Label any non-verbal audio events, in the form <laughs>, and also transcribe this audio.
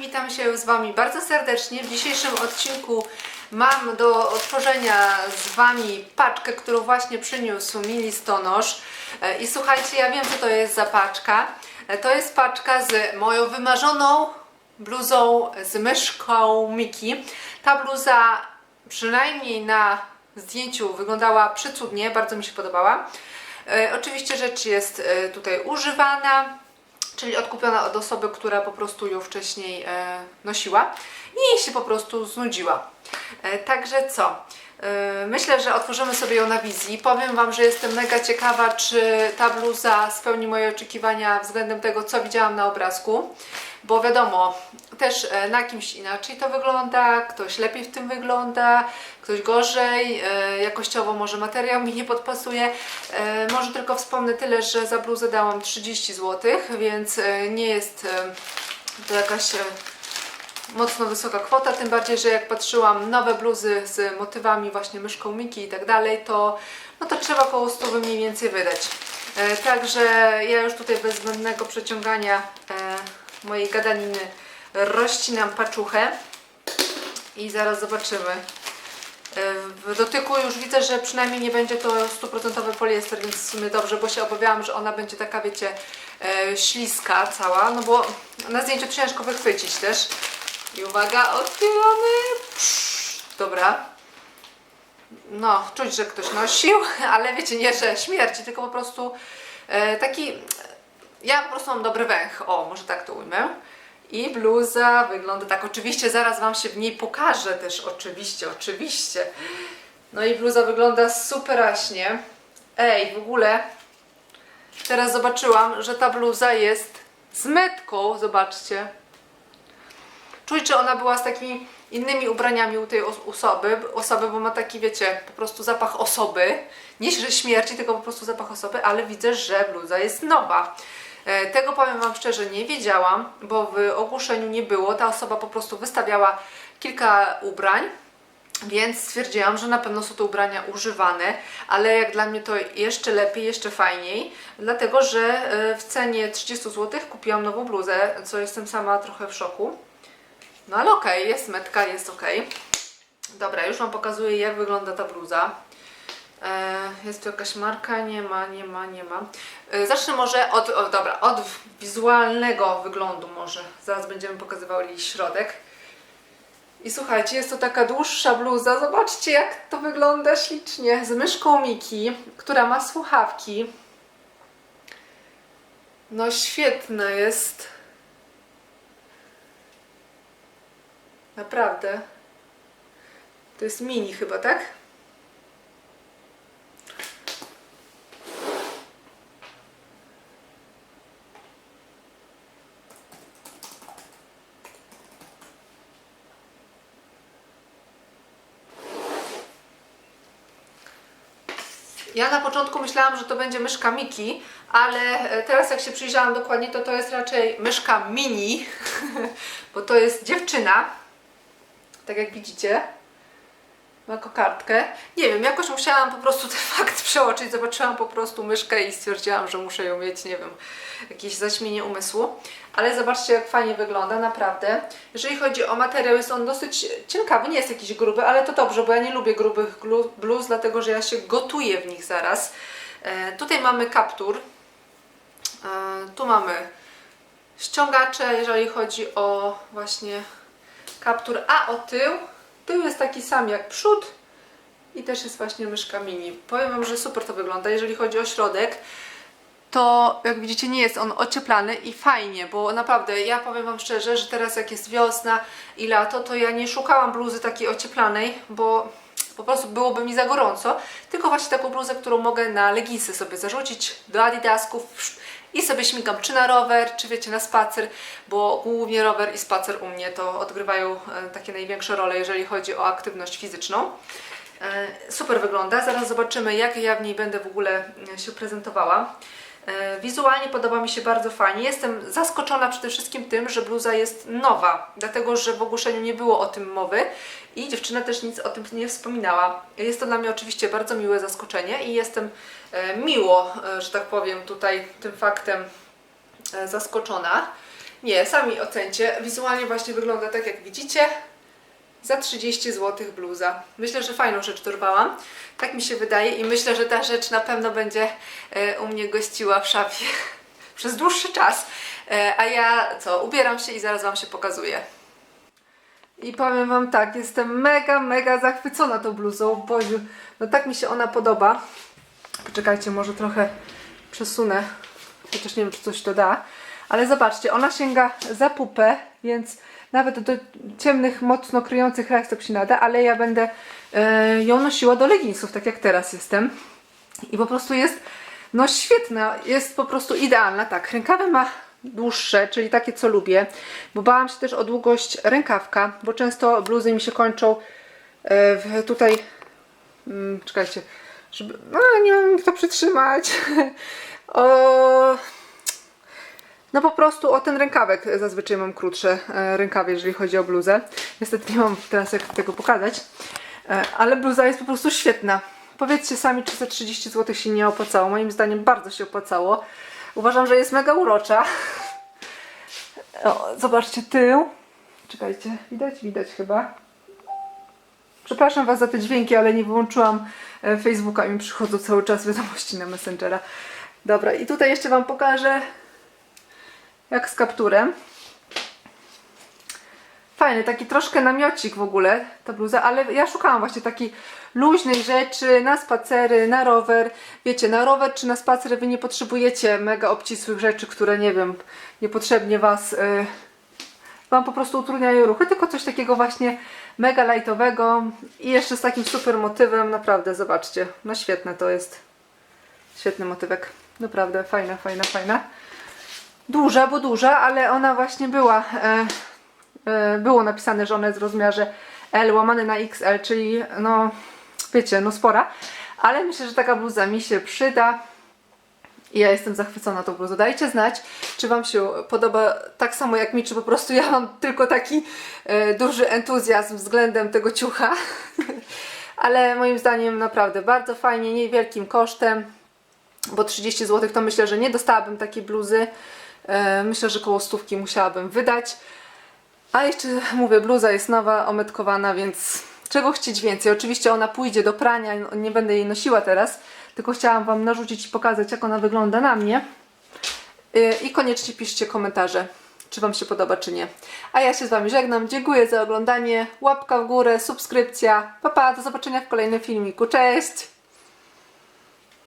witam się z Wami bardzo serdecznie. W dzisiejszym odcinku mam do otworzenia z Wami paczkę, którą właśnie przyniósł mi listonosz. E, I słuchajcie, ja wiem co to jest za paczka. E, To jest paczka z moją wymarzoną bluzą z myszką Miki. Ta bluza przynajmniej na zdjęciu wyglądała przecudnie, bardzo mi się podobała. E, oczywiście rzecz jest tutaj używana, czyli odkupiona od osoby, która po prostu ją wcześniej e, nosiła i się po prostu znudziła. E, także co? E, myślę, że otworzymy sobie ją na wizji. Powiem Wam, że jestem mega ciekawa, czy ta bluza spełni moje oczekiwania względem tego, co widziałam na obrazku. Bo wiadomo, też na kimś inaczej to wygląda, ktoś lepiej w tym wygląda, ktoś gorzej, e, jakościowo może materiał mi nie podpasuje. E, Może tylko wspomnę tyle, że za bluzę dałam 30 zł, więc e, nie jest to jakaś mocno wysoka kwota, tym bardziej, że jak patrzyłam nowe bluzy z motywami właśnie myszką Miki i tak dalej, to no to trzeba około 100 mniej więcej wydać. Także ja już tutaj bez zbędnego przeciągania mojej gadaniny rozcinam paczuchę i zaraz zobaczymy. W dotyku już widzę, że przynajmniej nie będzie to stuprocentowy poliester, więc w sumie dobrze, bo się obawiałam, że ona będzie taka, wiecie, e, śliska cała, no bo na zdjęciu ciężko wychwycić też. I uwaga, otwieramy. Dobra. No, czuć, że ktoś nosił, <laughs> ale wiecie, nie, że śmierci, tylko po prostu e, taki... Ja po prostu mam dobry węch, o, może tak to ujmę. I bluza wygląda tak. Oczywiście zaraz Wam się w niej pokażę też, oczywiście, oczywiście. No i bluza wygląda superaśnie. Ej, w ogóle teraz zobaczyłam, że ta bluza jest z metką, zobaczcie. Czuć, że ona była z takimi innymi ubraniami u tej os- osoby, osoby, bo ma taki, wiecie, po prostu zapach osoby. Nie że śmierci, tylko po prostu zapach osoby, ale widzę, że bluza jest nowa. E, Tego powiem Wam szczerze, nie wiedziałam, bo w ogłoszeniu nie było. Ta osoba po prostu wystawiała kilka ubrań, więc stwierdziłam, że na pewno są to ubrania używane, ale jak dla mnie to jeszcze lepiej, jeszcze fajniej, dlatego że e, w cenie 30 zł kupiłam nową bluzę, co jestem sama trochę w szoku. No ale okej, jest metka, jest okej. Dobra, już Wam pokazuję jak wygląda ta bluza. E, jest tu jakaś marka? Nie ma, nie ma, nie ma. E, zacznę może od, o, dobra, od wizualnego wyglądu może. Zaraz będziemy pokazywali środek. I słuchajcie, jest to taka dłuższa bluza. Zobaczcie jak to wygląda ślicznie. Z myszką Miki, która ma słuchawki. No świetna jest. Naprawdę. To jest mini chyba, tak? Ja na początku myślałam, że to będzie myszka Miki, ale e, teraz jak się przyjrzałam dokładnie, to to jest raczej myszka mini, <laughs> bo to jest dziewczyna, tak jak widzicie. Ma kokardkę. Nie wiem, jakoś musiałam po prostu ten fakt <laughs> przeoczyć. Zobaczyłam po prostu myszkę i stwierdziłam, że muszę ją mieć, nie wiem, jakieś zaćmienie umysłu. Ale zobaczcie, jak fajnie wygląda, naprawdę. Jeżeli chodzi o materiał, jest on dosyć cienkawy, nie jest jakiś gruby, ale to dobrze, bo ja nie lubię grubych bluz, dlatego że ja się gotuję w nich zaraz. E, tutaj mamy kaptur. E, tu mamy ściągacze, jeżeli chodzi o właśnie kaptur, a o tył, tył jest taki sam jak przód i też jest właśnie myszka mini. Powiem Wam, że super to wygląda. Jeżeli chodzi o środek, to jak widzicie nie jest on ocieplany i fajnie, bo naprawdę ja powiem Wam szczerze, że teraz jak jest wiosna i lato, to ja nie szukałam bluzy takiej ocieplanej, bo po prostu byłoby mi za gorąco, tylko właśnie taką bluzę, którą mogę na leginsy sobie zarzucić do adidasków i sobie śmigam czy na rower, czy wiecie, na spacer, bo głównie rower i spacer u mnie to odgrywają e, takie największe role, jeżeli chodzi o aktywność fizyczną. E, Super wygląda, zaraz zobaczymy jak ja w niej będę w ogóle e, się prezentowała. E, Wizualnie podoba mi się bardzo fajnie. Jestem zaskoczona przede wszystkim tym, że bluza jest nowa, dlatego że w ogłoszeniu nie było o tym mowy i dziewczyna też nic o tym nie wspominała. Jest to dla mnie oczywiście bardzo miłe zaskoczenie i jestem e, miło, e, że tak powiem, tutaj tym faktem zaskoczona. Nie, sami ocencie. Wizualnie właśnie wygląda tak, jak widzicie. Za 30 zł bluza. Myślę, że fajną rzecz dorwałam. Tak mi się wydaje i myślę, że ta rzecz na pewno będzie e, u mnie gościła w szafie <laughs> przez dłuższy czas. E, a ja co, ubieram się i zaraz Wam się pokazuję. I powiem Wam tak, jestem mega, mega zachwycona tą bluzą. Boziu, no tak mi się ona podoba. Poczekajcie, może trochę przesunę, chociaż nie wiem, czy coś to da. Ale zobaczcie, ona sięga za pupę, więc nawet do ciemnych, mocno kryjących rajstop się nada, ale ja będę e, ją nosiła do leginsów, tak jak teraz jestem. I po prostu jest, no świetna, jest po prostu idealna. Tak, rękawy ma dłuższe, czyli takie, co lubię, bo bałam się też o długość rękawka, bo często bluzy mi się kończą e, tutaj, mm, czekajcie, żeby, no nie mam to przytrzymać, <laughs> o, no po prostu o ten rękawek zazwyczaj mam krótsze e, rękawy, jeżeli chodzi o bluzę. Niestety nie mam teraz jak tego pokazać, e, ale bluza jest po prostu świetna. Powiedzcie sami, czy za 30 zł się nie opłacało. Moim zdaniem bardzo się opłacało. Uważam, że jest mega urocza. O, zobaczcie tył. Czekajcie, widać? Widać chyba. Przepraszam Was za te dźwięki, ale nie wyłączyłam e, Facebooka i mi przychodzą cały czas wiadomości na Messengera. Dobra, i tutaj jeszcze Wam pokażę jak z kapturem. Fajny, taki troszkę namiocik w ogóle ta bluza, ale ja szukałam właśnie takiej luźnej rzeczy na spacery, na rower. Wiecie, na rower czy na spacer wy nie potrzebujecie mega obcisłych rzeczy, które nie wiem, niepotrzebnie was y, wam po prostu utrudniają ruchy, tylko coś takiego właśnie mega lightowego i jeszcze z takim super motywem, naprawdę zobaczcie, no świetne to jest. Świetny motywek, naprawdę fajna, fajna, fajna. Duża, bo duża, ale ona właśnie była, e, e, było napisane, że ona jest w rozmiarze L łamane na XL, czyli no, wiecie, no spora. Ale myślę, że taka bluza mi się przyda. I ja jestem zachwycona tą bluzą. Dajcie znać, czy Wam się podoba tak samo jak mi, czy po prostu ja mam tylko taki e, duży entuzjazm względem tego ciucha. <laughs> Ale moim zdaniem naprawdę bardzo fajnie, niewielkim kosztem, bo 30 zł to myślę, że nie dostałabym takiej bluzy. E, myślę, że koło stówki musiałabym wydać. A jeszcze mówię, bluza jest nowa, ometkowana, więc czego chcieć więcej? Oczywiście ona pójdzie do prania, nie będę jej nosiła teraz, tylko chciałam Wam narzucić i pokazać, jak ona wygląda na mnie. Yy, I koniecznie piszcie komentarze, czy Wam się podoba, czy nie. A ja się z Wami żegnam, dziękuję za oglądanie, łapka w górę, subskrypcja. Pa, pa, do zobaczenia w kolejnym filmiku, cześć!